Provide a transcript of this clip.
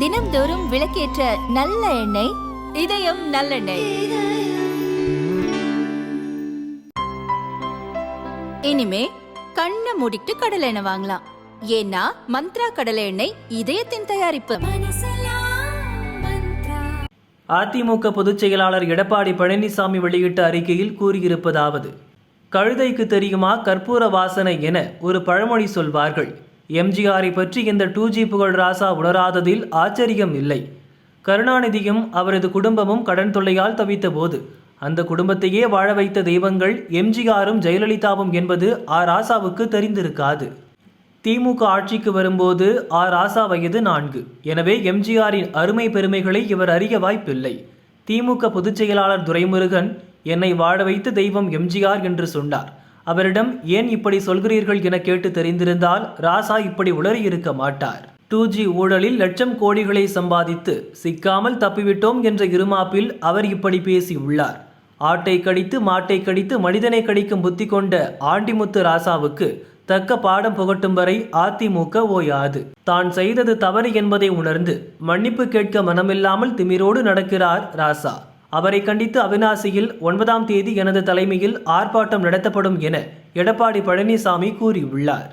தினம்தோறும் விளக்கேற்ற நல்ல எண்ணெய் இதயம் நல்லெண்ணெய். இனிமே கண்ணை மூடிட்டு கடலை எண்ணெய் வாங்கலாம். ஏன்னா மந்த்ரா கடலை எண்ணெய் இதயத்தின் தயாரிப்பு. அதிமுக பொதுச் செயலாளர் எடப்பாடி பழனிசாமி வெளியிட்ட அறிக்கையில் கூறியிருப்பதாவது கழுதைக்கு தெரியுமா கற்பூர வாசனை என ஒரு பழமொழி சொல்வார்கள். எம்ஜிஆரை பற்றி இந்த டூ ஜி புகழ் ராசா உணராததில் ஆச்சரியம் இல்லை. கருணாநிதியும் அவரது குடும்பமும் கடன் தொல்லையால் தவித்த போது அந்த குடும்பத்தையே வாழ வைத்த தெய்வங்கள் எம்ஜிஆரும் ஜெயலலிதாவும் என்பது ஆ ராசாவுக்கு தெரிந்திருக்காது. திமுக ஆட்சிக்கு வரும்போது ஆ ராசா வயது நான்கு. எனவே எம்ஜிஆரின் அருமை பெருமைகளை இவர் அறிய வாய்ப்பில்லை. திமுக பொதுச் செயலாளர் துரைமுருகன் என்னை வாழ வைத்த தெய்வம் எம்ஜிஆர் என்று சொன்னார். அவரிடம் ஏன் இப்படி சொல்கிறீர்கள் என கேட்டு தெரிந்திருந்தால் ராசா இப்படி உளறியிருக்க மாட்டார். டூ ஜி ஊழலில் லட்சம் கோடிகளை சம்பாதித்து சிக்காமல் தப்பிவிட்டோம் என்ற இருமாப்பில் அவர் இப்படி பேசியுள்ளார் ஆட்டை கடித்து மாட்டை கடித்து மனிதனை கடிக்கும் புத்தி கொண்ட ஆண்டிமுத்து ராசாவுக்கு தக்க பாடம் புகட்டும் வரை அதிமுக ஓயாது. தான் செய்தது தவறு என்பதை உணர்ந்து மன்னிப்பு கேட்க மனமில்லாமல் திமிரோடு நடக்கிறார் ராசா. அவரை கண்டித்து அவினாசியில் ஒன்பதாம் தேதி எனது தலைமையில் ஆர்ப்பாட்டம் நடத்தப்படும் என எடப்பாடி பழனிசாமி கூறியுள்ளார்.